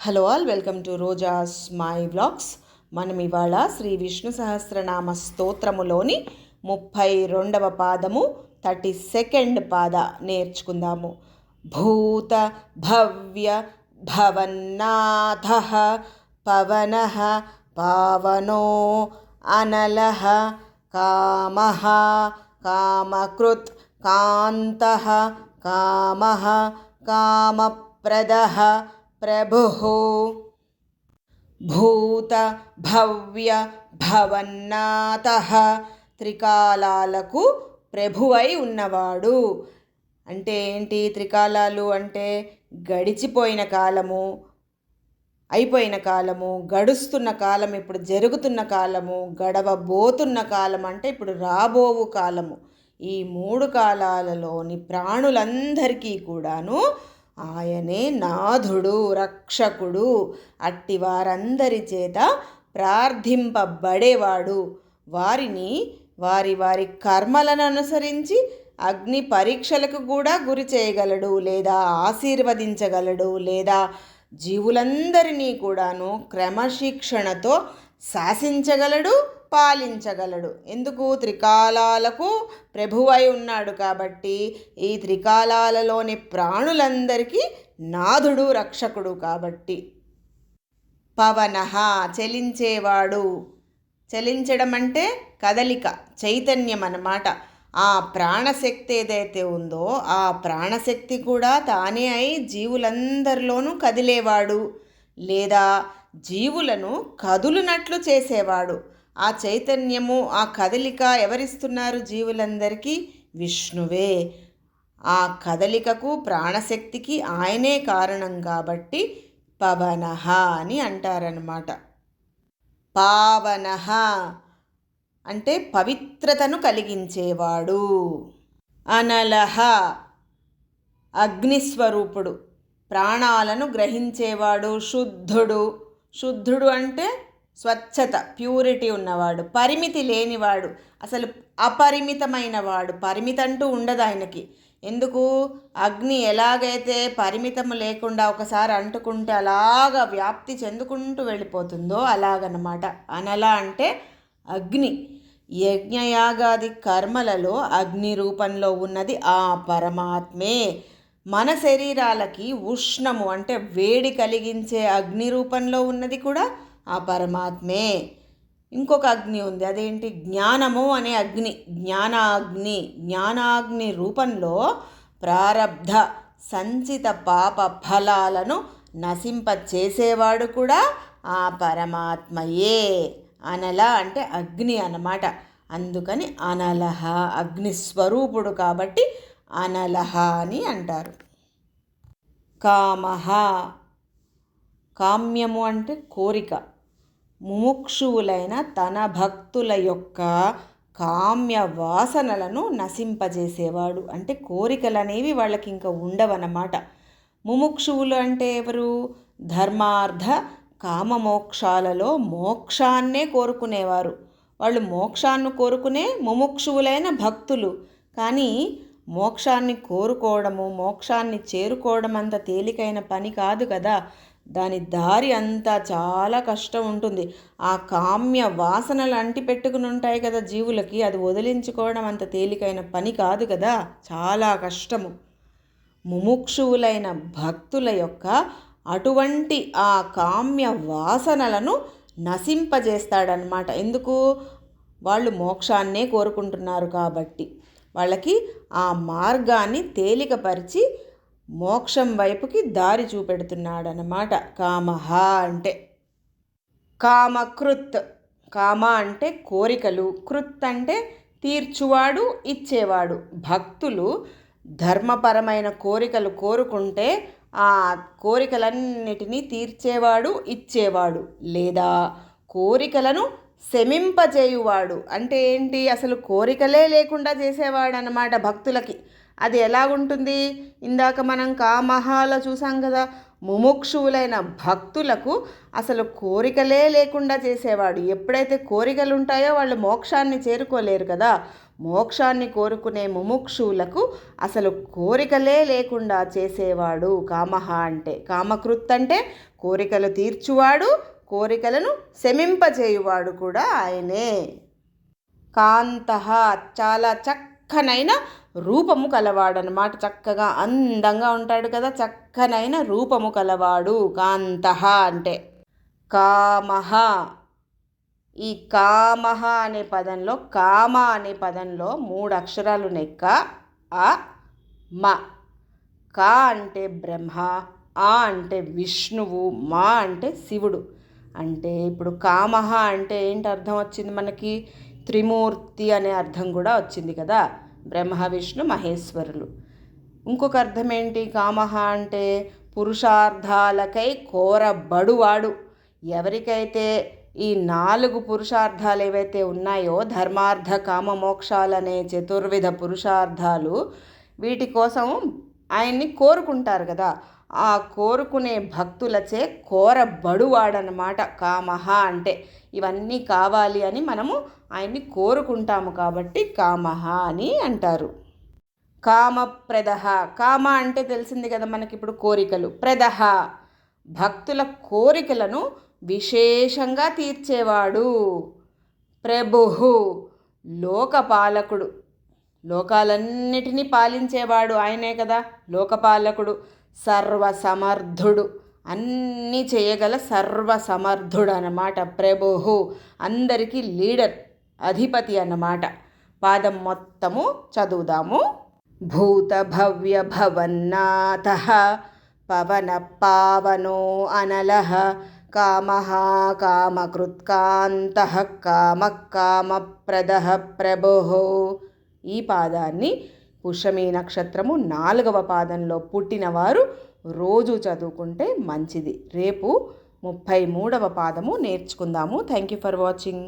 Hello all welcome to Roja's my blogs మనం ఇవాళ శ్రీ విష్ణు సహస్రనామ స్తోత్రములోని ముప్పై రెండవ పాదము థర్టీ సెకండ్ పాద నేర్చుకుందాము. భూత భవ్య భవన్నాథ పవన పావనో అనల కామ కామకృత్ కాంత కామ కామప్రద ప్రభుః భూత భవ్య భవన్నాథ త్రికాలాలకు ప్రభువై ఉన్నవాడు. అంటే ఏంటి త్రికాలాలు? అంటే గడిచిపోయిన కాలము అయిపోయిన కాలము గడుస్తున్న కాలం ఇప్పుడు జరుగుతున్న కాలము గడవబోతున్న కాలం అంటే ఇప్పుడు రాబోవు కాలము. ఈ మూడు కాలాలలోని ప్రాణులందరికీ కూడాను ఆయనే నాథుడు రక్షకుడు అట్టి వారందరి చేత ప్రార్థింపబడేవాడు. వారిని వారి వారి కర్మలను అనుసరించి అగ్ని పరీక్షలకు కూడా గురి చేయగలడు లేదా ఆశీర్వదించగలడు లేదా జీవులందరినీ కూడాను క్రమశిక్షణతో శాసించగలడు పాలించగలడు. ఎందుకు? త్రికాలాలకు ప్రభువై ఉన్నాడు కాబట్టి ఈ త్రికాలాలలోని ప్రాణులందరికీ నాథుడు రక్షకుడు కాబట్టి. పవన చలించేవాడు. చలించడం అంటే కదలిక చైతన్యం అన్నమాట. ఆ ప్రాణశక్తి ఏదైతే ఉందో ఆ ప్రాణశక్తి కూడా తానే అయి జీవులందరిలోనూ కదిలేవాడు. లేదా జీవులను కదులునట్లు చేసేవాడు. ఆ చైతన్యము ఆ కదలిక ఎవరిస్తున్నారు జీవులందరికీ? విష్ణువే. ఆ కదలికకు ప్రాణశక్తికి ఆయనే కారణం కాబట్టి పవనః అని అంటారనమాట పావనః అంటే పవిత్రతను కలిగించేవాడు. అనలహ అగ్నిస్వరూపుడు. ప్రాణాలను గ్రహించేవాడు శుద్ధుడు. శుద్ధుడు అంటే స్వచ్ఛత ప్యూరిటీ ఉన్నవాడు పరిమితి లేనివాడు అసలు అపరిమితమైన వాడు పరిమితి అంటూ ఉండదు ఆయనకి. ఎందుకు? అగ్ని ఎలాగైతే పరిమితము లేకుండా ఒకసారి అంటుకుంటే అలాగ వ్యాప్తి చెందుకుంటూ వెళ్ళిపోతుందో అలాగనమాట. అనలా అంటే అగ్ని. యజ్ఞయాగాది కర్మలలో అగ్ని రూపంలో ఉన్నది ఆ పరమాత్మే. మన శరీరాలకి ఉష్ణము అంటే వేడి కలిగించే అగ్ని రూపంలో ఉన్నది కూడా ఆ పరమాత్మే. ఇంకొక అగ్ని ఉంది అదేంటి? జ్ఞానము అనే అగ్ని. జ్ఞానాగ్ని జ్ఞానాగ్ని రూపంలో ప్రారబ్ధ సంచిత పాప ఫలాలను నశింప చేసేవాడు కూడా ఆ పరమాత్మయే. అనల అంటే అగ్ని అన్నమాట. అందుకని అనలహ అగ్ని స్వరూపుడు కాబట్టి అనలహ అని అంటారు. కామహ. కామ్యము అంటే కోరిక. ముముక్షువులైన తన భక్తుల యొక్క కామ్య వాసనలను నశింపజేసేవాడు. అంటే కోరికలు అనేవి వాళ్ళకి ఇంకా ఉండవన్నమాట. ముముక్షువులు అంటే ఎవరు? ధర్మార్థ కామమోక్షాలలో మోక్షాన్నే కోరుకునేవారు. వాళ్ళు మోక్షాన్ని కోరుకునే ముముక్షువులైన భక్తులు. కానీ మోక్షాన్ని కోరుకోవడము మోక్షాన్ని చేరుకోవడం అంత తేలికైన పని కాదు కదా. దాని దారి అంతా చాలా కష్టం ఉంటుంది. ఆ కామ్య వాసనలు అంటి పెట్టుకుని ఉంటాయి కదా జీవులకి. అది వదిలించుకోవడం అంత తేలికైన పని కాదు కదా. చాలా కష్టము. ముముక్షువులైన భక్తుల యొక్క అటువంటి ఆ కామ్య వాసనలను నశింపజేస్తాడనమాట ఎందుకు? వాళ్ళు మోక్షాన్నే కోరుకుంటున్నారు కాబట్టి. వాళ్ళకి ఆ మార్గాన్ని తేలికపరిచి మోక్షం వైపుకి దారి చూపెడుతున్నాడనమాట కామహ అంటే కామకృత్. కామ అంటే కోరికలు. కృత్ అంటే తీర్చువాడు ఇచ్చేవాడు. భక్తులు ధర్మపరమైన కోరికలు కోరుకుంటే ఆ కోరికలన్నిటినీ తీర్చేవాడు ఇచ్చేవాడు. లేదా కోరికలను శమింపజేయువాడు. అంటే ఏంటి? అసలు కోరికలే లేకుండా చేసేవాడు అన్నమాట భక్తులకి. అది ఎలాగుంటుంది ఇందాక మనం కామహాలో చూసాం కదా ముముక్షువులైన భక్తులకు అసలు కోరికలే లేకుండా చేసేవాడు. ఎప్పుడైతే కోరికలు ఉంటాయో వాళ్ళు మోక్షాన్ని చేరుకోలేరు కదా. మోక్షాన్ని కోరుకునే ముముక్షువులకు అసలు కోరికలే లేకుండా చేసేవాడు కామహ అంటే. కామకృత్ అంటే కోరికలు తీర్చువాడు కోరికలను శమింపజేయువాడు కూడా ఆయనే. కాంత చాలా చక్కనైన రూపము కలవాడనమాట చక్కగా అందంగా ఉంటాడు కదా చక్కనైన రూపము కలవాడు కాంత అంటే. కామహ. ఈ కామహ అనే పదంలో కామ అనే పదంలో మూడు అక్షరాలు ఉన్నాయి. క అ మ. కా అంటే బ్రహ్మ ఆ అంటే విష్ణువు మా అంటే శివుడు. అంటే ఇప్పుడు కామహ అంటే ఏంటి అర్థం వచ్చింది మనకి? త్రిమూర్తి అనే అర్థం కూడా వచ్చింది కదా? బ్రహ్మ విష్ణు మహేశ్వరులు. ఇంకొక అర్థం ఏంటి? కామహ అంటే పురుషార్థాలకై కోరబడువాడు. ఎవరికైతే ఈ నాలుగు పురుషార్థాలు ఏవైతే ఉన్నాయో ధర్మార్థ కామ మోక్షాలనే చతుర్విధ పురుషార్థాలు వీటి కోసం ఆయన్ని కోరుకుంటారు కదా? ఆ కోరుకునే భక్తులచే కోరబడువాడనమాట కామహ అంటే. ఇవన్నీ కావాలి అని మనము ఆయన్ని కోరుకుంటాము కాబట్టి కామహ అని అంటారు. కామప్రదహ. కామ అంటే తెలిసింది కదా మనకి ఇప్పుడు కోరికలు. ప్రదహ. భక్తుల కోరికలను విశేషంగా తీర్చేవాడు ప్రభుహు లోకపాలకుడు. లోకాలన్నిటినీ పాలించేవాడు ఆయనే కదా లోకపాలకుడు. సర్వసమర్థుడు. అన్నీ చేయగల సర్వసమర్థుడు అన్నమాట ప్రభుహు. అందరికీ లీడర్ అధిపతి అన్నమాట. పాదం మొత్తము చదువుదాము. భూత భవ్య భవన్నాథ పవన పావనో అనల కామ కామకృత్కాంత కామ కామప్రద ప్రభో ఈ పాదాన్ని పుష్యమి నక్షత్రము నాలుగవ పాదంలో పుట్టినవారు రోజు చదువుకుంటే మంచిది. రేపు ముప్పై మూడవ పాదము నేర్చుకుందాము. Thank you for watching